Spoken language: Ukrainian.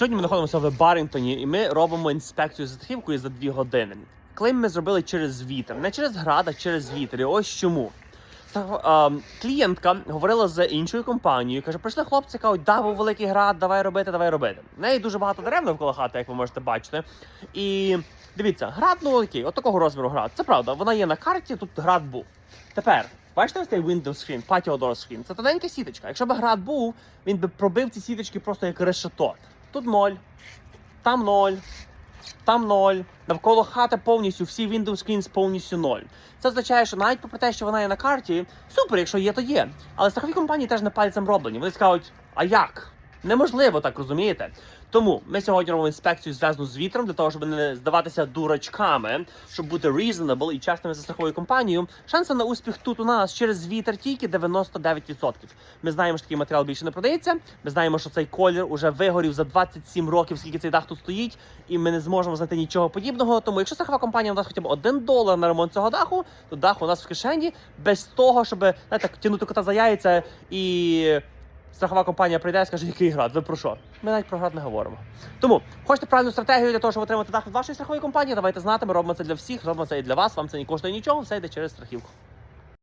Сьогодні ми знаходимося в Барінгтоні і ми робимо інспекцію за страхівкою за дві години. Клейм ми зробили через вітер, не через град, а через вітер. І ось чому. Клієнтка говорила з іншою компанією, каже: прийшли хлопці, кажуть, да, був великий град, давай робити, давай робити. В неї дуже багато дерев навколо хати, як ви можете бачити. І дивіться, град, ну окей, от такого розміру град. Це правда, вона є на карті, тут град був. Тепер, бачите ось цей window screen, patio door screen? Це тоненька сіточка. Якщо б град був, він би пробив ці сіточки просто як решето. Тут ноль, там ноль, там ноль. Навколо хати повністю всі Windows screens повністю ноль. Це означає, що навіть попри те, що вона є на карті, супер, якщо є, то є. Але страхові компанії теж не пальцем роблені. Вони скажуть, а як? Неможливо так розумієте. Тому ми сьогодні робимо інспекцію зв'язану з вітром для того, щоб не здаватися дурачками, щоб бути reasonable і чесними за страховою компанією. Шанси на успіх тут у нас через вітер тільки 99%. Ми знаємо, що такий матеріал більше не продається. Ми знаємо, що цей колір уже вигорів за 27 років, скільки цей дах тут стоїть, і ми не зможемо знайти нічого подібного. Тому, якщо страхова компанія дасть хоча б один долар на ремонт цього даху, то дах у нас в кишені без того, щоб знаєте, тягнути кота за яйця і. Страхова компанія прийде і скаже, який град, ви про що? Ми навіть про град не говоримо. Тому хочете правильну стратегію для того, щоб отримати дах від вашої страхової компанії, давайте знати. Ми робимо це для всіх, робимо це і для вас. Вам це не коштує нічого, все йде через страхівку.